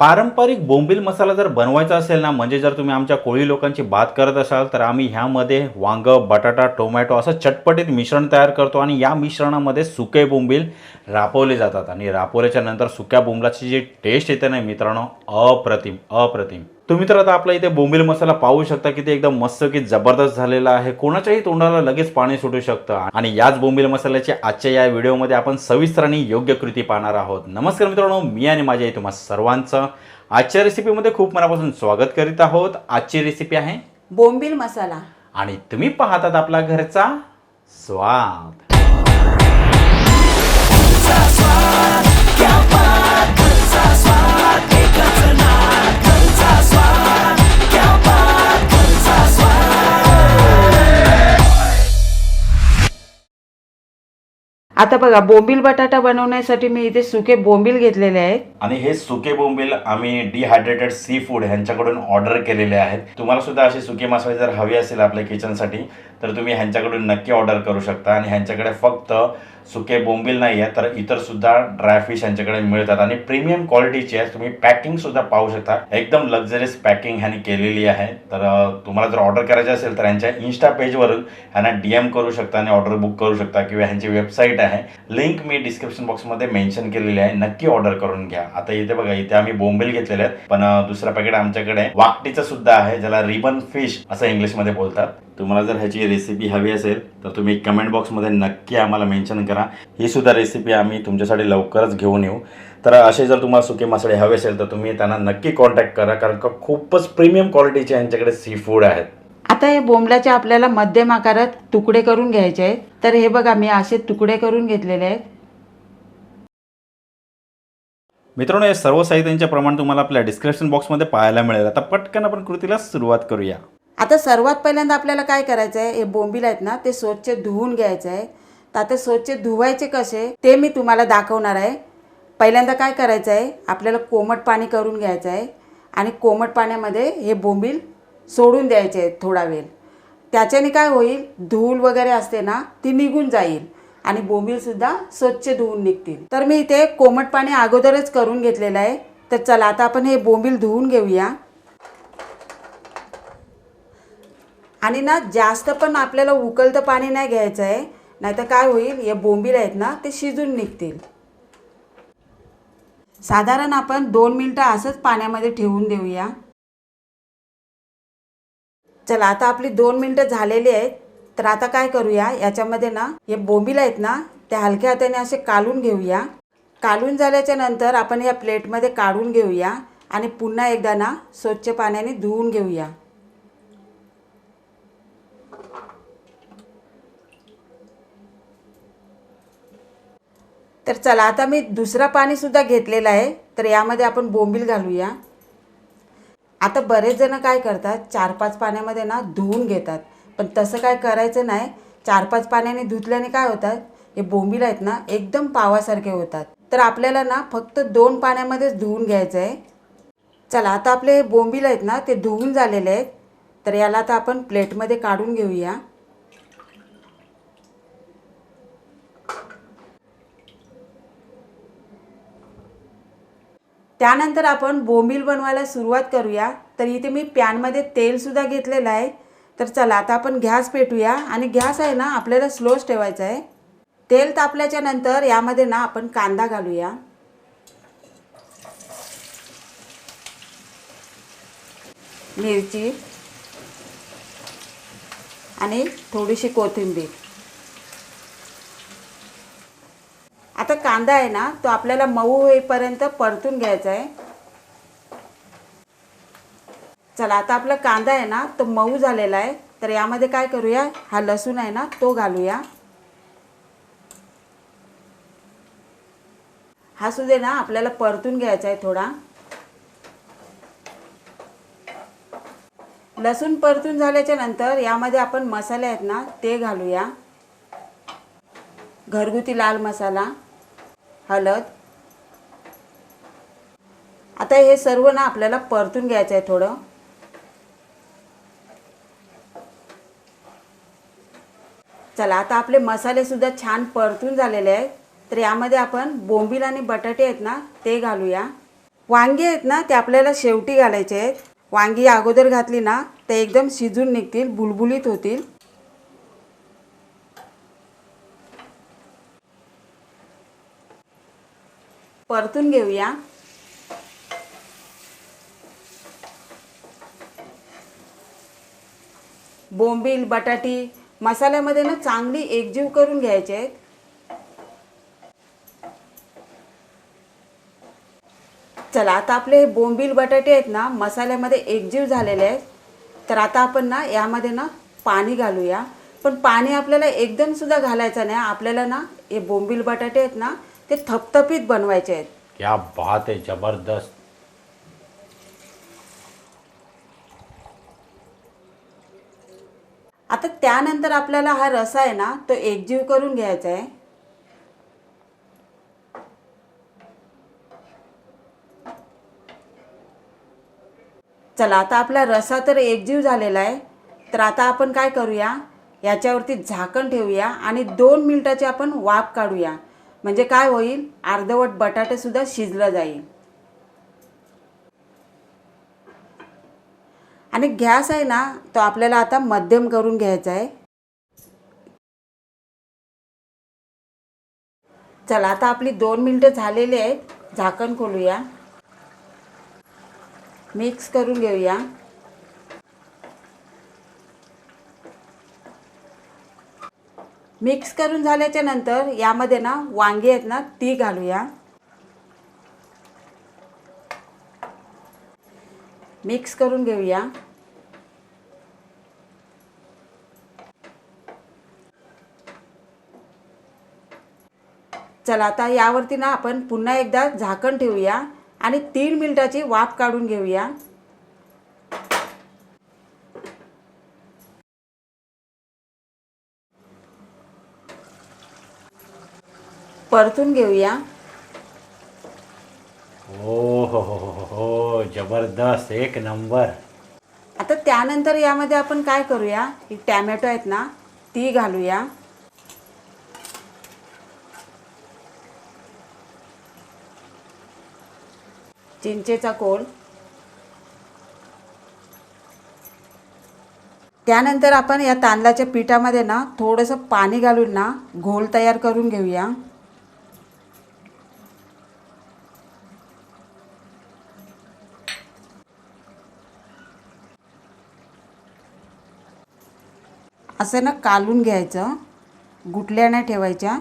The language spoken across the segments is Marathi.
पारंपरिक बोंबील मसाला जर बनवायचा असेल ना म्हणजे जर तुम्ही आमच्या कोळी लोकांची बात करत असाल तर आम्ही ह्यामध्ये वांगं बटाटा टोमॅटो असं चटपटीत मिश्रण तयार करतो आणि या मिश्रणामध्ये सुके बोंबील रापवले जातात. आणि रापवल्याच्या नंतर सुक्या बोंबलाची जी टेस्ट येते ना मित्रांनो अप्रतिम अप्रतिम. तुम्ही तर आता आपल्या इथे बोंबील मसाला पाहू शकता की ते एकदम मस्त की जबरदस्त झालेला आहे. कोणाच्याही तोंडाला लगेच पाणी सुटू शकतं. आणि याच बोंबील मसाल्याचे आजच्या या व्हिडिओमध्ये आपण सविस्तर आणि योग्य कृती पाहणार आहोत. नमस्कार मित्रांनो मी आणि माझ्या आई तुम्हा सर्वांचं आजच्या रेसिपीमध्ये खूप मनापासून स्वागत करीत आहोत. आजची रेसिपी आहे बोंबील मसाला. आणि तुम्ही पाहतात आपला घरचा स्वाद. आता बघा बोंबील बटाटा बनवण्यासाठी मी इथे सुके बोंबील घेतलेले आहेत. आणि हे सुके बोंबील आम्ही डिहायड्रेटेड सी फूड ह्यांच्याकडून ऑर्डर केलेले आहेत. तुम्हाला सुद्धा असे सुके मसाले जर हवे असेल आपल्या किचनसाठी तर तुम्ही ह्यांच्याकडून नक्की ऑर्डर करू शकता. आणि ह्यांच्याकडे फक्त सुके बोंबील नाही आहे तर इतर सुद्धा ड्रायफिश यांच्याकडे मिळतात. आणि प्रीमियम क्वालिटीची आहे तुम्ही पॅकिंग सुद्धा पाहू शकता. एकदम लक्झरियस पॅकिंग ह्यानी केलेली आहे. तर तुम्हाला जर ऑर्डर करायची असेल तर ह्यांच्या इन्स्टा पेजवरून ह्यांना डी एम करू शकता आणि ऑर्डर बुक करू शकता किंवा ह्यांची वेबसाईट आहे. लिंक मी डिस्क्रिप्शन बॉक्समध्ये मेन्शन केलेली आहे. नक्की ऑर्डर करून घ्या. आता इथे बघा इथे आम्ही बोंबील घेतलेले आहेत पण दुसरं दुसरा पॅकेट आमच्याकडे वाकटीचं सुद्धा आहे ज्याला रिबन फिश असं इंग्लिशमध्ये बोलतात. तुम्हाला जर ह्याची रेसिपी हवी असेल तर तुम्ही कमेंट बॉक्समध्ये नक्की आम्हाला मेन्शन करा. ही सुद्धा रेसिपी आम्ही तुमच्यासाठी लवकरच घेऊन येऊ. तर असे जर तुम्हाला सुके मासळे हवे असेल तर तुम्ही त्यांना नक्की कॉन्टॅक्ट करा कारण का खूपच प्रीमियम क्वालिटीचे यांच्याकडे सी फूड आहेत. आता हे बोंबलाचे आपल्याला मध्यम आकारात तुकडे करून घ्यायचे आहेत. तर हे बघा मी असे तुकडे करून घेतलेले आहेत. मित्रांनो या सर्व साहित्यांचे प्रमाण तुम्हाला आपल्या डिस्क्रिप्शन बॉक्समध्ये पाहायला मिळेल. आता पटकन आपण कृतीला सुरुवात करूया. आता सर्वात पहिल्यांदा आपल्याला काय करायचं आहे हे बोंबील आहेत ना ते स्वच्छ धुवून घ्यायचं आहे आता स्वच्छ धुवायचे कसे ते मी तुम्हाला दाखवणार आहे. पहिल्यांदा काय करायचं आहे आपल्याला कोमट पाणी करून घ्यायचं आहे आणि कोमट पाण्यामध्ये हे बोंबील सोडून द्यायचे आहेत थोडा वेळ. त्याच्याने काय होईल धूळ वगैरे असते ना ती निघून जाईल आणि बोंबीलसुद्धा स्वच्छ धुवून निघतील. तर मी इथे कोमट पाणी अगोदरच करून घेतलेलं आहे. तर चला आता आपण हे बोंबील धुवून घेऊया. आणि ना जास्त पण आपल्याला उकलतं पाणी नाही घ्यायचं आहे. नाहीतर काय होईल? या बोंबील आहेत ना ते शिजून निघतील. साधारण आपण दोन मिनटं असंच पाण्यामध्ये ठेवून देऊया. चला आता आपली दोन मिनटं झालेली आहेत. तर आता काय करूया? याच्यामध्ये ना हे बोंबील आहेत ना ते हलक्या हाताने असे कालून घेऊया. कालून झाल्याच्यानंतर आपण या प्लेटमध्ये काढून घेऊया आणि पुन्हा एकदा ना स्वच्छ पाण्याने धुवून घेऊया. तर चला आता मी दुसरा पाणीसुद्धा घेतलेला आहे. तर यामध्ये आपण बोंबील घालूया. आता बरेच जणं काय करतात चार पाच पाण्यामध्ये ना धुवून घेतात. पण तसं काय करायचं नाही. चार पाच पाण्याने धुतल्याने काय होतात हे बोंबील आहेत ना एकदम पावासारखे होतात. तर आपल्याला ना फक्त दोन पाण्यामध्येच धुवून घ्यायचं आहे. चला आता आपले हे बोंबील आहेत ना ते धुवून झालेले आहेत. तर याला आता आपण प्लेटमध्ये काढून घेऊया. त्यानंतर आपण बोंबील बनवायला सुरुवात करूया. तर इथे मी पॅनमध्ये तेलसुद्धा घेतलेलं आहे. तर चला आता आपण गॅस पेटूया. आणि गॅस आहे ना आपल्याला स्लोच ठेवायचा आहे. तेल तापल्याच्या नंतर यामध्ये ना आपण कांदा घालूया. मिरची. आणि थोडीशी कोथिंबीर. आता कांदा आहे ना तो आपल्याला मऊ होईपर्यंत परतून घ्यायचा आहे. चला आता आपला कांदा आहे ना तो मऊ झालेला आहे. तर यामध्ये काय करूया? हा लसूण आहे ना तो घालूया. हा सुद्धा ना आपल्याला परतून घ्यायचा आहे थोडा. लसूण परतून झाल्याच्यानंतर यामध्ये आपण मसाले आहेत ना ते घालूया. घरगुती लाल मसाला. हळद. आता हे सर्व ना आपल्याला परतून घ्यायचं आहे थोडं. चला आता आपले मसालेसुद्धा छान परतून झालेले आहेत. तर यामध्ये आपण बोंबील आणि बटाटे आहेत ना ते घालूया. वांगी आहेत ना ते आपल्याला शेवटी घालायचे आहेत. वांगी अगोदर घातली ना ते एकदम शिजून निघतील बुलबुलीत होतील. परतून घेऊया. बोंबील बटाटी मसाल्यामध्ये ना चांगली एकजीव करून घ्यायचे आहेत. चला आता आपले हे बोंबील बटाटे आहेत ना मसाल्यामध्ये एकजीव झालेले आहेत. तर आता आपण ना यामध्ये ना पाणी घालूया. पण पाणी आपल्याला एकदम सुद्धा घालायचं नाही. आपल्याला ना हे बोंबील बटाटे आहेत ना ते थपथपीत बनवायचे आहेत. क्या बात आहे जबरदस्त. आता त्यानंतर आपल्याला हा रसा आहे ना तो एकजीव करून घ्यायचा आहे. चला आता आपला रसा तर एकजीव झालेला आहे. तर आता आपण काय करूया? याच्यावरती झाकण ठेवूया आणि दोन मिनिटाची आपण वाफ काढूया. म्हणजे काय होईल? अर्धवट बटाटे सुद्धा शिजलं जाईल. आणि गॅस आहे ना तो आपल्याला आता मध्यम करून घ्यायचा आहे. चला आता आपली दोन मिनटं झालेली आहेत. झाकण खोलूया. मिक्स करून घेऊया. मिक्स करून झाल्याच्यानंतर यामध्ये ना वांगी आहेत ना ती घालूया. मिक्स करून घेऊया. चला आता यावरती ना आपण पुन्हा एकदा झाकण ठेवूया आणि तीन मिनिटाची वाफ काढून घेऊया. परतून घेऊया. हो हो हो हो हो जबरदस्त एक नंबर. आता त्यानंतर यामध्ये आपण काय करूया? ही टॅमॅटो आहेत ना ती घालूया. चिंचेचा कोल. त्यानंतर आपण या तांदळाच्या पिठामध्ये ना थोडंसं पाणी घालून ना घोल तयार करून घेऊया. असं ना कालून घ्यायचं. गुटल्या नाही ठेवायच्या.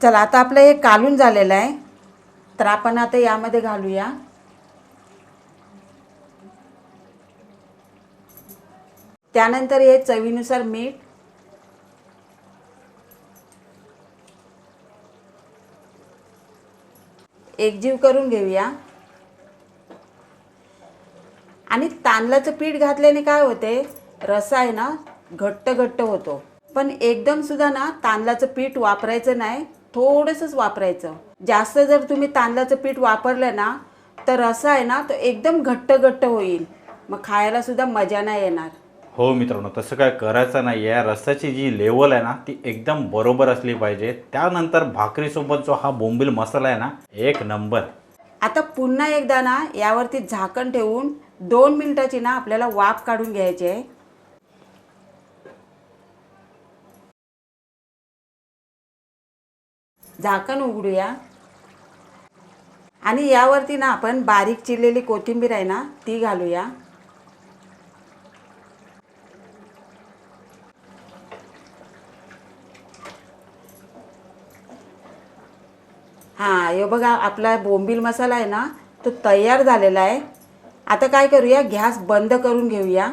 चला आता आपलं हे कालून झालेलं आहे. तर आपण आता यामध्ये घालूया. त्यानंतर हे चवीनुसार मीठ. एकजीव करून घेऊया. आणि तांदळाचं पीठ घातल्याने काय होते? रसा आहे ना घट्ट घट्ट होतो. पण एकदम सुद्धा ना तांदळाचं पीठ वापरायचं नाही थोडंसंच वापरायचं. जास्त जर तुम्ही तांदळाचं पीठ वापरलं ना तर रसा आहे ना तो एकदम घट्ट घट्ट होईल. मग खायला सुद्धा मजा नाही येणार. हो मित्रांनो तसं काय करायचं नाही आहे रस्साची जी लेवल आहे ना ती एकदम बरोबर असली पाहिजे. त्यानंतर भाकरीसोबत जो हा बोंबील मसाला आहे ना एक नंबर. आता पुन्हा एकदा ना यावरती झाकण ठेवून दोन मिनिटाची ना आपल्याला वाफ काढून घ्यायची आहे. झाकण उघडूया. आणि यावरती ना आपण बारीक चिरलेली कोथिंबीर आहे ना ती घालूया. हां हे बघा आपला बोंबील मसाला आहे ना तो तयार झालेला आहे. आता काय करूया गॅस बंद करून घेऊया.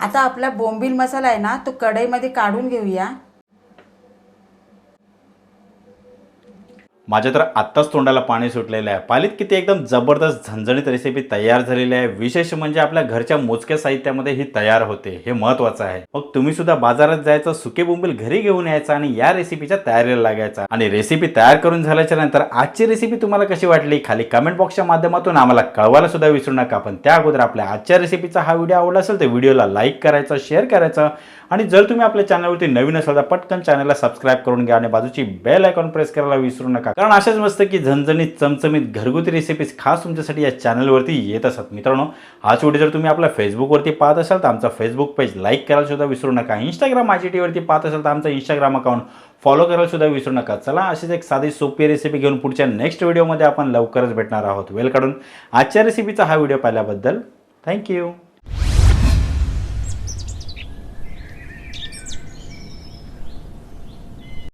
आता आपला बोंबील मसाला आहे ना तो कढईमध्ये काढून घेऊया. माझ्या तर आत्ताच तोंडाला पाणी सुटलेलं आहे. पालीत किती एकदम जबरदस्त झणझणीत रेसिपी तयार झालेली आहे. विशेष म्हणजे आपल्या घरच्या मोजक्या साहित्यामध्ये ही तयार होते. हे महत्वाचं आहे. मग तुम्ही सुद्धा बाजारात जायचं सुके बोंबील घरी घेऊन यायचा आणि या रेसिपीच्या तयारीला लागायचा. आणि रेसिपी तयार करून झाल्याच्यानंतर आजची रेसिपी तुम्हाला कशी वाटली? खाली कमेंट बॉक्सच्या माध्यमातून आम्हाला कळवायला सुद्धा विसरू नका. पण त्या अगोदर आपल्या आजच्या रेसिपीचा हा व्हिडिओ आवडला असेल तर व्हिडिओला लाईक करायचा शेअर करायचा आणि जर तुम्ही आपल्या चॅनलवरती नवीन असाल तर पटकन चॅनलला सबस्क्राईब करून घ्या आणि बाजूची बेल आयकॉन प्रेस करायला विसरू नका. कारण अशाच मस्त की झणझणीत चमचमीत घरगुती रेसिपीज खास तुमच्यासाठी या चॅनलवरती येत असतात मित्रांनो हाच व्हिडिओ जर तुम्ही आपल्या फेसबुकवरती पाहत असाल तर आमचा फेसबुक पेज लाईक करायला सुद्धा विसरू नका. इंस्टाग्राम आय टीवरती पाहत असाल तर आमचा इंस्टाग्राम अकाउंट फॉलो करायला सुद्धा विसरू नका. चला अशीच एक साधी सोपी रेसिपी घेऊन पुढच्या नेक्स्ट व्हिडिओमध्ये आपण लवकरच भेटणार आहोत. वेल काढून आजच्या रेसिपीचा हा व्हिडिओ पाहिल्याबद्दल थँक्यू